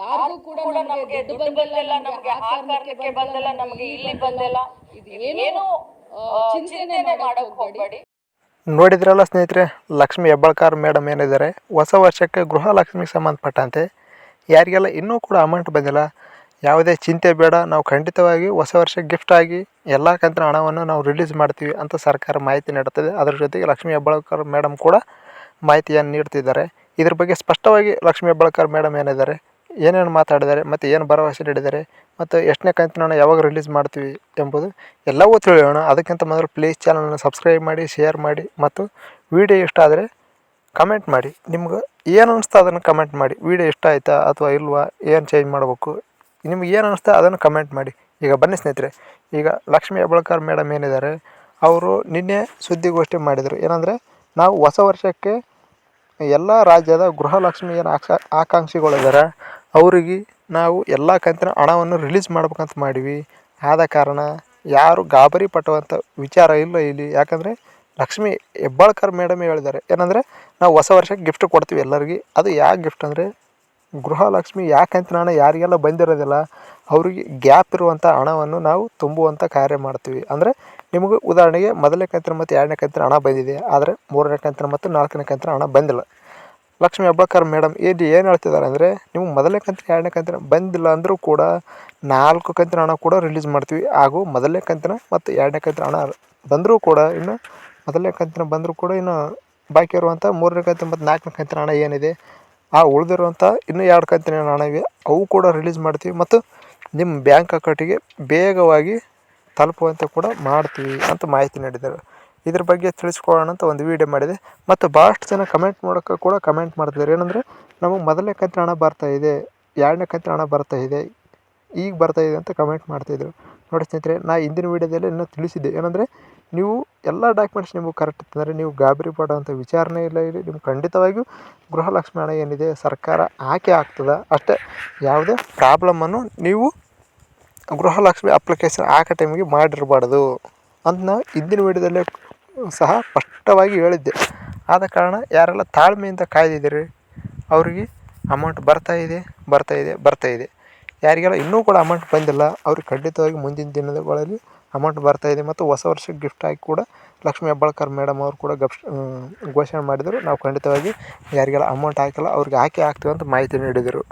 ಯಾರಿಗೂ ಕೂಡ ನಮಗೆ ದುಡ್ಡು ಬಂದಿಲ್ಲ ನಮಗೆ ಆ ಕಾರಣಕ್ಕೆ ಬಂದಿಲ್ಲ ನಮಗೆ ಇಲ್ಲಿ ಬಂದಲ್ಲ. ಇದು ಏನು ಆ, ಚಿಂತೆನೆ ಮಾಡಕ್ ಹೋಗ್ಬೇಡಿ. ನೋಡಿದ್ರಲ್ಲ ಸ್ನೇಹಿತರೆ ಲಕ್ಷ್ಮಿ ಹೆಬ್ಬಾಳ್ಕರ್ ಮೇಡಮ್ ಏನಿದ್ದಾರೆ? ಹೊಸ ವರ್ಷಕ್ಕೆ ಗೃಹ ಲಕ್ಷ್ಮಿಗೆ ಸಂಬಂಧಪಟ್ಟಂತೆ. ಯಾರಿಗೆಲ್ಲ ಇನ್ನೂ ಕೂಡ ಅಮೌಂಟ್ ಬಂದಿಲ್ಲ. ಯಾವುದೇ ಚಿಂತೆ ಬೇಡ. ನಾವು ಖಂಡಿತವಾಗಿ ಹೊಸ ವರ್ಷಕ್ಕೆ ಗಿಫ್ಟ್ ಆಗಿ ಎಲ್ಲ ಕಂತಿನ ಹಣವನ್ನು ನಾವು ರಿಲೀಸ್ ಮಾಡ್ತೀವಿ ಅಂತ ಸರ್ಕಾರ ಮಾಹಿತಿ ನೀಡುತ್ತದೆ. ಅದರ ಜೊತೆಗೆ ಲಕ್ಷ್ಮಿ ಹೆಬ್ಬಾಳ್ಕರ್ ಮೇಡಮ್ ಕೂಡ ಮಾಹಿತಿಯನ್ನು ನೀಡ್ತಿದ್ದಾರೆ. ಇದ್ರ ಬಗ್ಗೆ ಸ್ಪಷ್ಟವಾಗಿ ಲಕ್ಷ್ಮಿ ಹೆಬ್ಬಾಳ್ಕರ್ ಮೇಡಮ್ ಏನಿದ್ದಾರೆ? ಏನೇನು ಮಾತಾಡಿದ್ದಾರೆ ಮತ್ತು ಏನು ಭರವಸೆ ನೀಡಿದ್ದಾರೆ ಮತ್ತು ಎಷ್ಟನೇ ಕಂತಿನ ಯಾವಾಗ ರಿಲೀಸ್ ಮಾಡ್ತೀವಿ ಎಂಬುದು ಎಲ್ಲವೂ ತಿಳಿಯೋಣ. ಅದಕ್ಕಿಂತ ಮೊದಲು ಪ್ಲೀಸ್ ಚಾನಲನ್ನು ಸಬ್ಸ್ಕ್ರೈಬ್ ಮಾಡಿ ಶೇರ್ ಮಾಡಿ ಮತ್ತು ವಿಡಿಯೋ ಇಷ್ಟ ಆದರೆ ಕಮೆಂಟ್ ಮಾಡಿ. ನಿಮ್ಗೆ ಏನು ಅನಿಸ್ತಾ ಅದನ್ನು ಕಮೆಂಟ್ ಮಾಡಿ. ವಿಡಿಯೋ ಇಷ್ಟ ಆಯಿತಾ ಅಥವಾ ಇಲ್ವಾ, ಏನು ಚೇಂಜ್ ಮಾಡಬೇಕು, ನಿಮ್ಗೆ ಏನು ಅನಿಸ್ತಾ ಅದನ್ನು ಕಮೆಂಟ್ ಮಾಡಿ. ಈಗ ಬನ್ನಿ ಸ್ನೇಹಿತರೆ, ಈಗ ಲಕ್ಷ್ಮೀ ಹೆಬ್ಬಾಳ್ಕರ್ ಮೇಡಮ್ ಏನಿದ್ದಾರೆ, ಅವರು ನಿನ್ನೆ ಸುದ್ದಿಗೋಷ್ಠಿ ಮಾಡಿದರು. ಏನಂದರೆ, ನಾವು ಹೊಸ ವರ್ಷಕ್ಕೆ ಎಲ್ಲ ರಾಜ್ಯದ ಗೃಹಲಕ್ಷ್ಮಿ ಏನು ಆಕ್ಷ ಆಕಾಂಕ್ಷಿಗಳಿದ್ದಾರೆ. ಅವರಿಗೆ ನಾವು ಎಲ್ಲ ಕಂತಿನ ಹಣವನ್ನು ರಿಲೀಸ್ ಮಾಡ್ಬೇಕಂತ ಮಾಡೀವಿ. ಆದ ಕಾರಣ ಯಾರು ಗಾಬರಿ ಪಟ್ಟುವಂಥ ವಿಚಾರ ಇಲ್ಲ ಇಲ್ಲಿ. ಯಾಕಂದರೆ ಲಕ್ಷ್ಮಿ ಹೆಬ್ಬಾಳ್ಕರ್ ಮೇಡಮ್ ಹೇಳಿದ್ದಾರೆ. ಏನಂದರೆ ನಾವು ಹೊಸ ವರ್ಷಕ್ಕೆ ಗಿಫ್ಟ್ ಕೊಡ್ತೀವಿ ಎಲ್ಲರಿಗೆ. ಅದು ಯಾಕೆ ಗಿಫ್ಟ್ ಅಂದರೆ ಗೃಹಲಕ್ಷ್ಮಿ ಯಾಕಂತ ಹಣ ಯಾರಿಗೆಲ್ಲ ಬಂದಿರೋದಿಲ್ಲ, ಅವರಿಗೆ ಗ್ಯಾಪ್ ಇರುವಂಥ ಹಣವನ್ನು ನಾವು ತುಂಬುವಂಥ ಕಾರ್ಯ ಮಾಡ್ತೀವಿ. ಅಂದರೆ ನಿಮಗೆ ಉದಾಹರಣೆಗೆ ಮೊದಲನೇ ಕಂತಿನ ಮತ್ತು ಎರಡನೇ ಕಂತಿನ ಹಣ ಬಂದಿದೆ. ಆದರೆ ಮೂರನೇ ಕಂತಿನ ಮತ್ತು ನಾಲ್ಕನೇ ಕಂತಿನ ಹಣ ಬಂದಿಲ್ಲ. ಲಕ್ಷ್ಮಿ ಹೆಬ್ಬಾಳ್ಕರ್ ಮೇಡಮ್ ಇಲ್ಲಿ ಏನು ಹೇಳ್ತಿದ್ದಾರೆ ಅಂದರೆ, ನೀವು ಮೊದಲನೇ ಕಂತಿನ, ಎರಡನೇ ಕಂತಿನ ಬಂದಿಲ್ಲ ಅಂದರೂ ಕೂಡ ನಾಲ್ಕು ಕಂತಿನ ಹಣ ಕೂಡ ರಿಲೀಸ್ ಮಾಡ್ತೀವಿ. ಹಾಗೂ ಮೊದಲನೇ ಕಂತಿನ ಮತ್ತು ಎರಡನೇ ಕಂತಿನ ಹಣ ಬಂದರೂ ಕೂಡ ಇನ್ನು ಮೊದಲನೇ ಕಂತಿನ ಬಂದರೂ ಕೂಡ ಇನ್ನು ಬಾಕಿ ಇರುವಂಥ ಮೂರನೇ ಕಂತಿನ ಮತ್ತು ನಾಲ್ಕನೇ ಕಂತಿನ ಹಣ ಏನಿದೆ, ಆ ಉಳಿದಿರುವಂಥ ಇನ್ನೂ ಎರಡು ಕಂತಿನ ಹಣ ಇವೆ. ಅವು ಕೂಡ ರಿಲೀಸ್ ಮಾಡ್ತೀವಿ ಮತ್ತು ನಿಮ್ಮ ಬ್ಯಾಂಕ್ ಅಕೌಂಟಿಗೆ ಬೇಗವಾಗಿ ತಲುಪುವಂತೆ ಕೂಡ ಮಾಡ್ತೀವಿ ಅಂತ ಮಾಹಿತಿ ನೀಡಿದರು ಇದ್ರ ಬಗ್ಗೆ ತಿಳಿಸ್ಕೊಳ್ಳೋಣ ಅಂತ ಒಂದು ವೀಡಿಯೋ ಮಾಡಿದೆ. ಮತ್ತು ಭಾಳಷ್ಟು ಜನ ಕಮೆಂಟ್ ಮಾಡೋಕ್ಕೆ ಕೂಡ ಕಮೆಂಟ್ ಮಾಡ್ತಿದ್ದಾರೆ. ಏನಂದರೆ ನಮಗೆ ಮೊದಲನೇ ಕಂತಿನ ಹಣ ಬರ್ತಾ ಇದೆ, ಎರಡನೇ ಕಂತಿನ ಹಣ ಬರ್ತಾ ಇದೆ, ಈಗ ಬರ್ತಾ ಇದೆ ಅಂತ ಕಮೆಂಟ್ ಮಾಡ್ತಾಯಿದ್ರು ನೋಡಿ ಸ್ನೇಹಿತರೆ, ನಾ ಹಿಂದಿನ ವೀಡಿಯೋದಲ್ಲಿ ಇನ್ನೂ ತಿಳಿಸಿದ್ದೆ. ಏನಂದರೆ, ನೀವು ಎಲ್ಲ ಡಾಕ್ಯುಮೆಂಟ್ಸ್ ನಿಮಗೆ ಕರೆಕ್ಟ್ ಇತ್ತಂದರೆ ನೀವು ಗಾಬರಿ ಪಡೋವಂಥ ವಿಚಾರಣೆ ಇಲ್ಲ ಇಲ್ಲಿ. ನಿಮ್ಗೆ ಖಂಡಿತವಾಗಿಯೂ ಗೃಹಲಕ್ಷ್ಮಿ ಹಣ ಏನಿದೆ, ಸರ್ಕಾರ ಹಾಕೇ ಆಗ್ತದೆ. ಅಷ್ಟೇ, ಯಾವುದೇ ಪ್ರಾಬ್ಲಮನ್ನು ನೀವು ಗೃಹಲಕ್ಷ್ಮಿ ಅಪ್ಲಿಕೇಶನ್ ಹಾಕೋ ಟೈಮಿಗೆ ಮಾಡಿರಬಾರ್ದು ಅಂತ ನಾವು ಹಿಂದಿನ ವೀಡಿಯೋದಲ್ಲೇ ಸಹ ಸ್ಪಷ್ಟವಾಗಿ ಹೇಳಿದ್ದೆ. ಆದ ಕಾರಣ ಯಾರೆಲ್ಲ ತಾಳ್ಮೆಯಿಂದ ಕಾಯ್ದಿದ್ದೀರಿ? ಅವರಿಗೆ ಅಮೌಂಟ್ ಬರ್ತಾ ಇದೆ ಬರ್ತಾ ಇದೆ ಬರ್ತಾ ಇದೆ. ಯಾರಿಗೆಲ್ಲ ಇನ್ನೂ ಕೂಡ ಅಮೌಂಟ್ ಬಂದಿಲ್ಲ, ಅವ್ರಿಗೆ ಖಂಡಿತವಾಗಿ ಮುಂದಿನ ದಿನಗಳಲ್ಲಿ ಅಮೌಂಟ್ ಬರ್ತಾ ಇದೆ ಮತ್ತು ಹೊಸ ವರ್ಷಕ್ಕೆ ಗಿಫ್ಟ್ ಆಗಿ ಕೂಡ ಲಕ್ಷ್ಮೀ ಹೆಬ್ಬಾಳ್ಕರ್ ಮೇಡಮ್ ಅವರು ಕೂಡ ಗಪ್ ಘೋಷಣೆ ಮಾಡಿದರು. ನಾವು ಖಂಡಿತವಾಗಿ ಯಾರಿಗೆಲ್ಲ ಅಮೌಂಟ್ ಹಾಕಿಲ್ಲ, ಅವ್ರಿಗೆ ಹಾಕಿ ಹಾಕ್ತೀವಿ ಅಂತ ಮಾಹಿತಿ ನೀಡಿದರು.